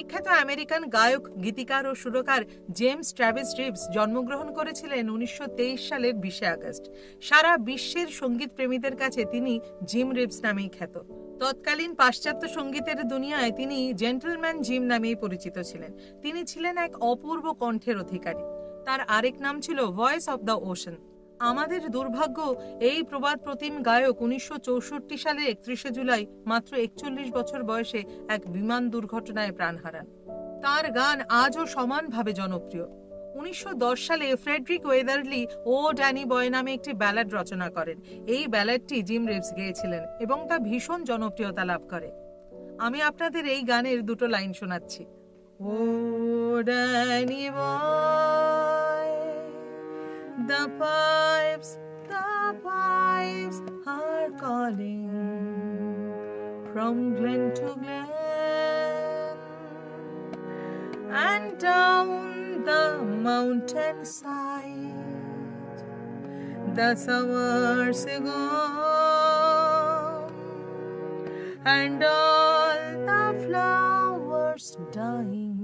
বিখ্যাত আমেরিকান গায়ক, গীতিকার ও সুরকার জেমস ট্র্যাভিস রিভস জন্মগ্রহণ করেছিলেন উনিশশো তেইশ সালের বিশে আগস্ট। সারা বিশ্বের সংগীত প্রেমীদের কাছে তিনি জিম রিভস নামেই খ্যাত। তৎকালীন পাশ্চাত্য সঙ্গীতের দুনিয়ায় তিনি জেন্টলম্যান জিম নামেই পরিচিত ছিলেন। তিনি ছিলেন এক অপূর্ব কণ্ঠের অধিকারী। তার আরেক নাম ছিল ভয়েস অব দ্য ওশন। আমাদের দুর্ভাগ্য, এই প্রবাদ প্রতিম গায়ক উনিশশো সালের একত্রিশে জুলাই মাত্র একচল্লিশ বছর বয়সে এক বিমান দুর্ঘটনায় প্রাণ হারান। তার গান আজও সমানভাবে জনপ্রিয়। উনিশশো দশ সালে ফ্রেডরিক ওয়েদারলি ও ড্যানি বয় নামে একটি ব্যালাড রচনা করেন। এই ব্যালাডটি জিম রিভস গেয়েছিলেন এবং তা ভীষণ জনপ্রিয়তা লাভ করে। আমি আপনাদের এই গানের দুটো লাইন শোনাচ্ছি। ও Danny boy The pipes, the pipes are calling from glen to glen and down the mountainside. The summers gone and all the flowers dying.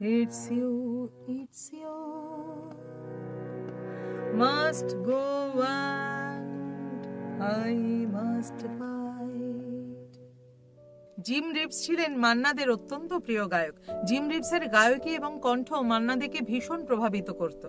It's you, it's you must go and I must fight. Jim Reeves ছিলেন মান্নাদের অত্যন্ত প্রিয় গায়ক। Gym রিপসের গায়কী এবং কণ্ঠ মান্নাদেকে ভীষণ প্রভাবিত করত।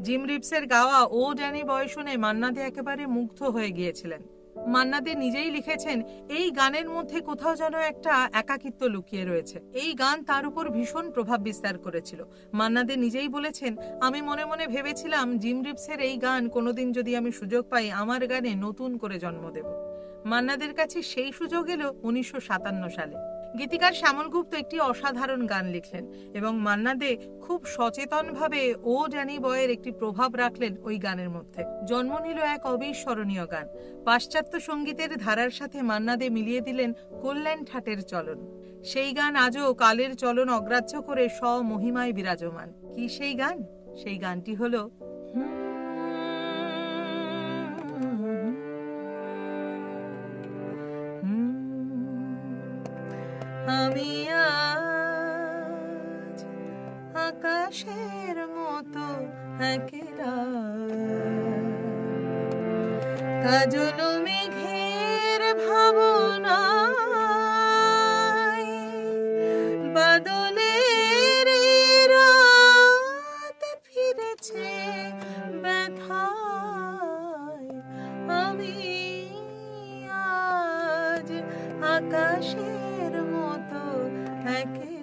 জিম রিপসের গাওয়া ও ড্যানি বয় শুনে মান্নাদে একেবারে মুগ্ধ হয়ে গিয়েছিলেন। মান্নাদে নিজেই লিখেছেন, এই গানের মধ্যে কোথাও যেন একটা একাকিত্ব লুকিয়ে রয়েছে। এই গান তার উপর ভীষণ প্রভাব বিস্তার করেছিল। মান্নাদে নিজেই বলেছেন, আমি মনে মনে ভেবেছিলাম জিম রিপসের এই গান কোনোদিন যদি আমি সুযোগ পাই, আমার গানে নতুন করে জন্ম দেব। মান্নাদের কাছে সেই সুযোগ এলো উনিশশো সাতান্ন সালে। গীতিকার শ্যামল গুপ্ত একটি অসাধারণ গান লিখলেন এবং মান্না দে খুব সচেতনভাবে ও ড্যানি বয়ের একটি প্রভাব রাখলেন ওই গানের মধ্যে। জন্ম নিল এক অবিস্মরণীয় গান। পাশ্চাত্য সঙ্গীতের ধারার সাথে মান্নাদে মিলিয়ে দিলেন কল্যাণ ঠাটের চলন। সেই গান আজও কালের চলন অগ্রাহ্য করে স্বমহিমায় বিরাজমান। কি সেই গান? সেই গানটি হলো আমি আজ আকাশের মতো একেরা কাজল মেঘের ভাবনা বাদলের রাত ফিরেছে ব্যথায়। আমি আজ আকাশের মতো একে